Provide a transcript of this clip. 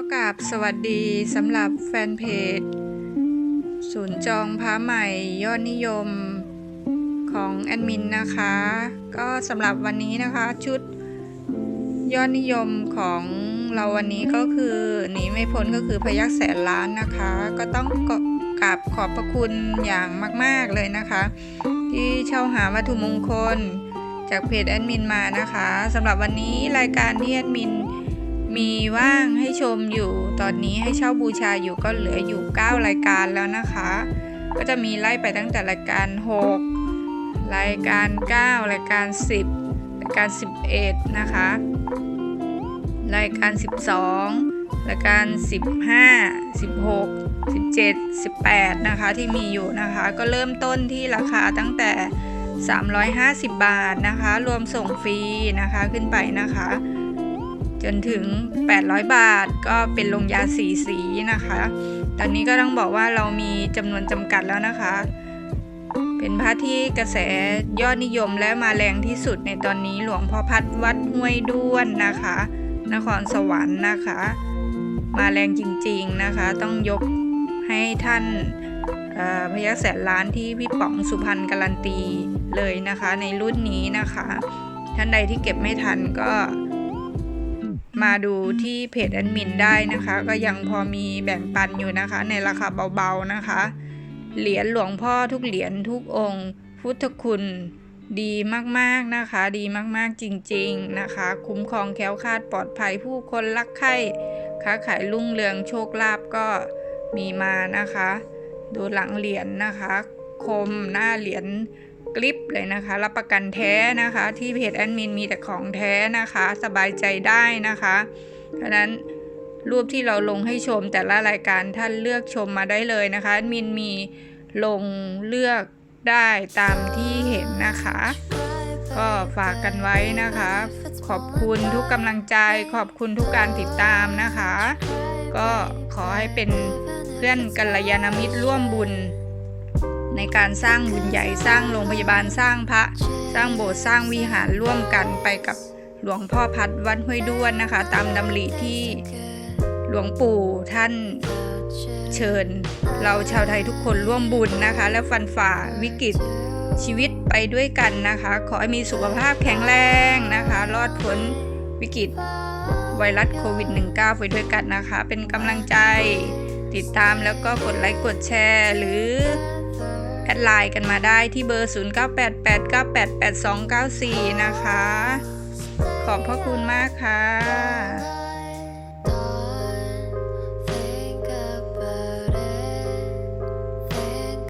ก็กราบสวัสดีสำหรับแฟนเพจ ศูนย์จองพระใหม่ยอดนิยมของแอดมินนะคะ ก็สำหรับวันนี้นะคะชุดยอดนิยมของเราวันนี้ก็คือหนีไม่พ้นก็คือพยักแสนล้านนะคะ ก็ต้องกราบขอบพระคุณอย่างมาก ๆ เลยนะคะ ที่เช่าหาวัตถุมงคลจากเพจแอดมินมานะคะสำหรับวันนี้รายการที่แอดมิน มีว่างให้ชมอยู่ ตอนนี้ให้เช่าบูชาอยู่ก็เหลืออยู่ 9 รายการแล้วนะคะ ก็จะมีไล่ไปตั้งแต่รายการ 6 รายการ 9 รายการ 10 รายการ 11 นะคะ รายการ 12 รายการ 15 16 17 18 นะคะ ที่มีอยู่นะคะ ก็เริ่มต้นที่ราคาตั้งแต่ 350 บาทนะคะ รวมส่งฟรีนะคะขึ้นไปนะคะ จนถึง 800 บาท ก็เป็นลงยาสีสีนะคะ ตอนนี้ก็ต้องบอกว่าเรามีจำนวนจำกัดแล้วนะคะ เป็นพระที่กระแสยอดนิยมและมาแรงที่สุดในตอนนี้หลวงพ่อพัดวัดห้วยด้วนนะคะ นครสวรรค์นะคะ มาแรงจริงๆนะคะ ต้องยกให้ท่านพยักแสนล้านที่พี่ป๋องสุพรรณการันตีเลยนะคะ ในรุ่นนี้นะคะ ท่านใดที่เก็บไม่ทันก็ มาดูที่เพจแอดมินได้นะคะ ก็ยังพอมีแบ่งปันอยู่นะคะ ในราคาเบาๆนะคะ เหรียญหลวงพ่อทุกเหรียญทุกองค์ พุทธคุณดีมากๆนะคะ ดีมากๆจริงๆนะคะ คุ้มครองแค้วคาดปลอดภัยผู้คนรักใคร่ค้าขายรุ่งเรืองโชคลาภก็มีมานะคะ ดูหลังเหรียญนนะคะ คมหน้าเหรียญ กริปเลยนะคะ รับประกันแท้นะคะ ที่เพจแอดมินมีแต่ของแท้นะคะ สบายใจได้นะคะเพราะนั้นรูปที่เราลงให้ชมแต่ละรายการท่านเลือกชมมาได้เลยนะคะแอดมินมีลงเลือกได้ตามที่เห็นนะคะ ก็ฝากกันไว้นะคะ ขอบคุณทุกกำลังใจ ขอบคุณทุกการติดตามนะคะ ก็ขอให้เป็นเพื่อนกัลยาณมิตรร่วมบุญ ในการสร้างบุญใหญ่สร้างโรงพยาบาลสร้างพระ สร้างโบสถ์สร้างวิหารร่วมกันไปกับหลวงพ่อพัดวัดห้วยด้วนนะคะ ตามดำริที่หลวงปู่ท่านเชิญ เราชาวไทยทุกคนร่วมบุญนะคะ และฟันฝ่าวิกฤตชีวิตไปด้วยกันนะคะ ขอให้มีสุขภาพแข็งแรงนะคะ รอดพ้นวิกฤตไวรัสโควิด -19 ไปด้วยกันนะคะ เป็นกำลังใจติดตามแล้วก็กดไลค์กดแชร์หรือ แอดไลน์กันมาได้ที่เบอร์ 0988988294 นะคะ ขอบพระคุณมากค่ะ